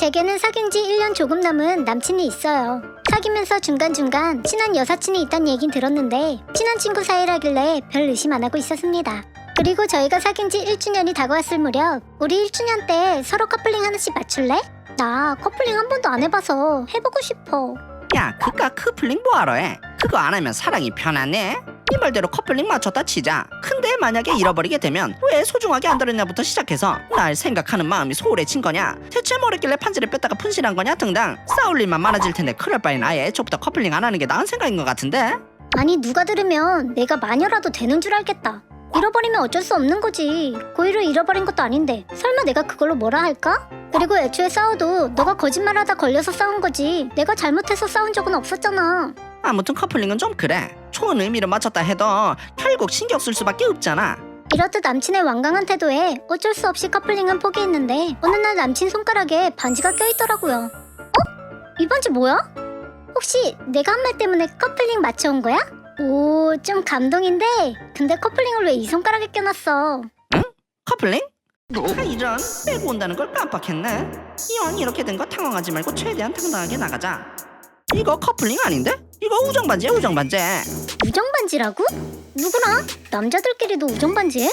제게는 사귄 지 1년 조금 넘은 남친이 있어요. 사귀면서 중간중간 친한 여사친이 있단 얘긴 들었는데 친한 친구 사이라길래 별 의심 안 하고 있었습니다. 그리고 저희가 사귄 지 1주년이 다가왔을 무렵 우리 1주년 때 서로 커플링 하나씩 맞출래? 나 커플링 한 번도 안 해봐서 해보고 싶어. 야 그깟 커플링 뭐하러 해? 그거 안 하면 사랑이 편하네? 네 말대로 커플링 맞췄다 치자 근데 만약에 잃어버리게 되면 왜 소중하게 안 다뤘냐부터 시작해서 날 생각하는 마음이 소홀해진 거냐 대체 뭐랬길래 판지를 뺐다가 분실한 거냐 등등 싸울 일만 많아질 텐데 그럴 바엔 아예 애초부터 커플링 안 하는 게 나은 생각인 것 같은데 아니 누가 들으면 내가 마녀라도 되는 줄 알겠다. 잃어버리면 어쩔 수 없는 거지. 고의로 잃어버린 것도 아닌데 설마 내가 그걸로 뭐라 할까? 그리고 애초에 싸워도 너가 거짓말하다 걸려서 싸운 거지. 내가 잘못해서 싸운 적은 없었잖아. 아무튼 커플링은 좀 그래 좋은 의미로 맞췄다 해도 결국 신경 쓸 수밖에 없잖아 이렇듯 남친의 완강한 태도에 어쩔 수 없이 커플링은 포기했는데 어느 날 남친 손가락에 반지가 껴있더라고요. 어? 이 반지 뭐야? 혹시 내가 한 말 때문에 커플링 맞춰온 거야? 오, 좀 감동인데 근데 커플링을 왜 이 손가락에 껴놨어? 커플링? 아, 이런 빼고 온다는 걸 깜빡했네 이왕 이렇게 된 거 당황하지 말고 최대한 당당하게 나가자 이거 커플링 아닌데? 이거 우정 반지야 우정 반지 우정 반지라고? 누구랑? 남자들끼리도 우정 반지해?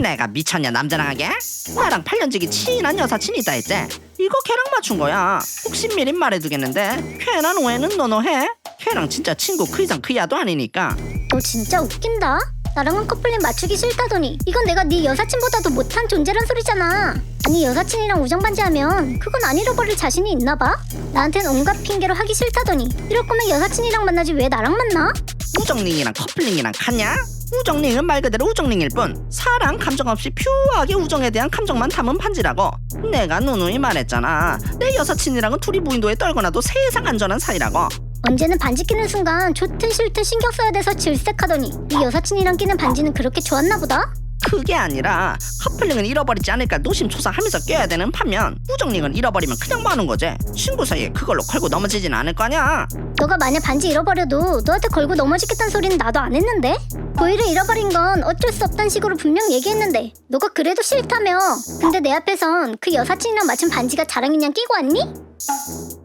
내가 미쳤냐 남자랑 하게? 나랑 8년지기 친한 여사친이 있다 했지 이거 걔랑 맞춘 거야 혹시 미리 말해두겠는데 괜한 오해는 너너해 걔랑 진짜 친구 그 이상 그 야도 아니니까 너 진짜 웃긴다. 나랑은 커플링 맞추기 싫다더니 이건 내가 네 여사친보다도 못한 존재란 소리잖아. 아니 여사친이랑 우정 반지 하면 그건 안 잃어버릴 자신이 있나 봐? 나한텐 온갖 핑계로 하기 싫다더니 이럴 거면 여사친이랑 만나지 왜 나랑 만나? 우정링이랑 커플링이랑 같냐? 우정링은 말 그대로 우정링일 뿐 사랑 감정 없이 퓨어하게 우정에 대한 감정만 담은 반지라고 내가 누누이 말했잖아 내 여사친이랑은 둘이 무인도에 떨거나도 세상 안전한 사이라고 언제는 반지 끼는 순간 좋든 싫든 신경 써야 돼서 질색하더니 네 여사친이랑 끼는 반지는 그렇게 좋았나 보다? 그게 아니라 커플링은 잃어버리지 않을까 노심초사하면서 껴야 되는 반면 우정링은 잃어버리면 그냥 마는 거지 친구 사이에 그걸로 걸고 넘어지진 않을 거냐 너가 만약 반지 잃어버려도 너한테 걸고 넘어지겠다는 소리는 나도 안 했는데? 고의를 잃어버린 건 어쩔 수 없다는 식으로 분명 얘기했는데 너가 그래도 싫다며 근데 내 앞에선 그 여사친이랑 맞춘 반지가 자랑이냥 끼고 왔니?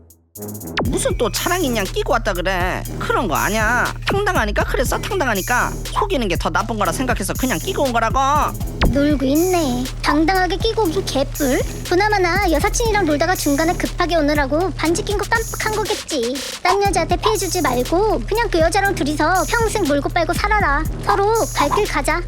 무슨 또 차량이냥 끼고 왔다 그래? 그런 거 아니야. 당당하니까 그랬어 당당하니까. 속이는 게 더 나쁜 거라 생각해서 그냥 끼고 온 거라고. 놀고 있네. 당당하게 끼고 오긴 개뿔? 보나마나 여사친이랑 놀다가 중간에 급하게 오느라고 반지 낀 거 깜빡한 거겠지. 딴 여자한테 피해주지 말고 그냥 그 여자랑 둘이서 평생 몰고 빨고 살아라. 서로 갈 길 가자